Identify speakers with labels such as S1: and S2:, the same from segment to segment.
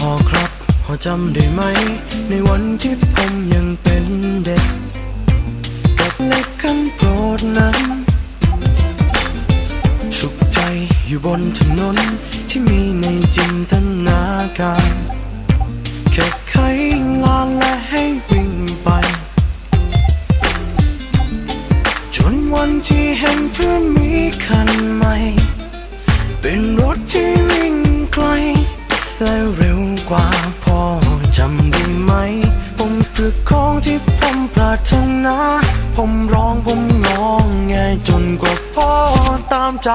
S1: พอครับพอจำได้ไหม ในวันที่ผมยังเป็นเด็กกับเล็กขันโปรดนั้น สุขใจอยู่บนถนนที่มีในจินตนาการแค่ไขลานและให้วิ่งไป จนวันที่เห็นเพื่อนมีคันใหม่ เป็นรถที่วิ่ง และเร็วกว่าพอจำได้ไหม ผมคือของที่ผมปรารถนา ผมร้องผมงองแงจนกว่าพ่อตามใจ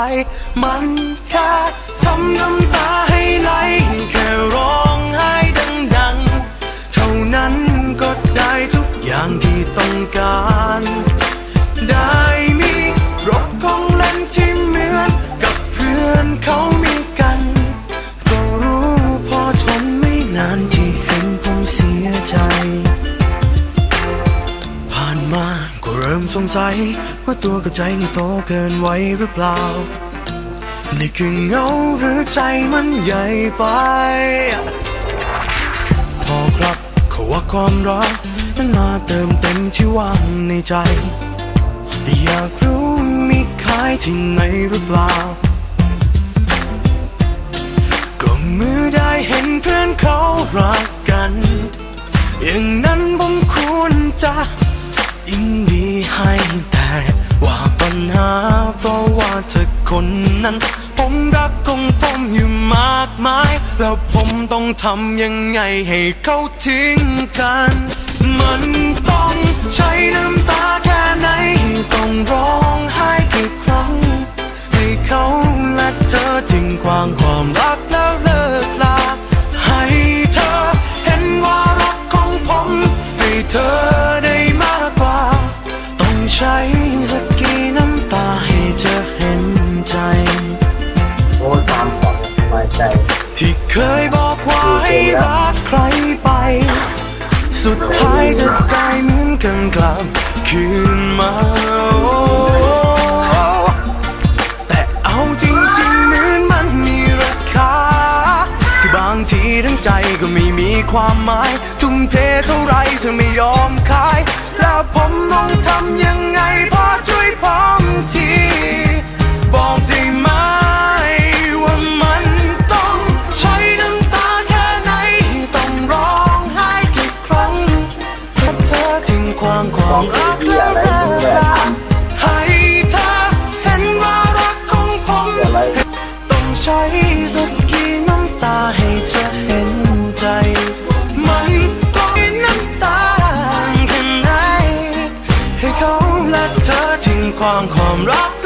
S1: มันแค่ทำน้ำตาให้ไหลแค่ร้องไห้ดังๆ เท่านั้นก็ได้ทุกอย่างที่ต้องการ ริ่มสงสัยว่าตัวกับใจนี่โตเกินไว้หรือเปล่า นี่คือเงาหรือใจมันใหญ่ไป พอครับเขาว่าความรักนั้นมาเติมเต็มที่ว่างในใจ อยากรู้มีขายที่ไหนหรือเปล่า ก็เมื่อได้เห็นเพื่อนเขารักกัน อย่างนั้นผมควรจะ ยินดีให้แต่ว่าปัญหา เพราะว่าเธอคนนั้น ผมรักของผมอยู่มากมาย แล้วผมต้องทำยังไงให้เขาทิ้งกัน มันต้องใช้น้ำตาแค่ไหนต้องร้อ ใช้สักกี่น้ำตาให้เธอเห็นใจ
S2: โอ้ตามความสบายใจ
S1: ที่เคยบอกว่าให้รักใครไป สุดท้ายจะได้เหมือนกันกลับคืนมาแต่เอาจริงๆเหมือนมันมีราคา ที่บางทีทั้งใจก็ไม่มีความหมาย ทุ่มเทเท่าไรเธอไม่ยอมขาย แล้วผมต้องทำยังไงพอช่วยผมที ความความรัก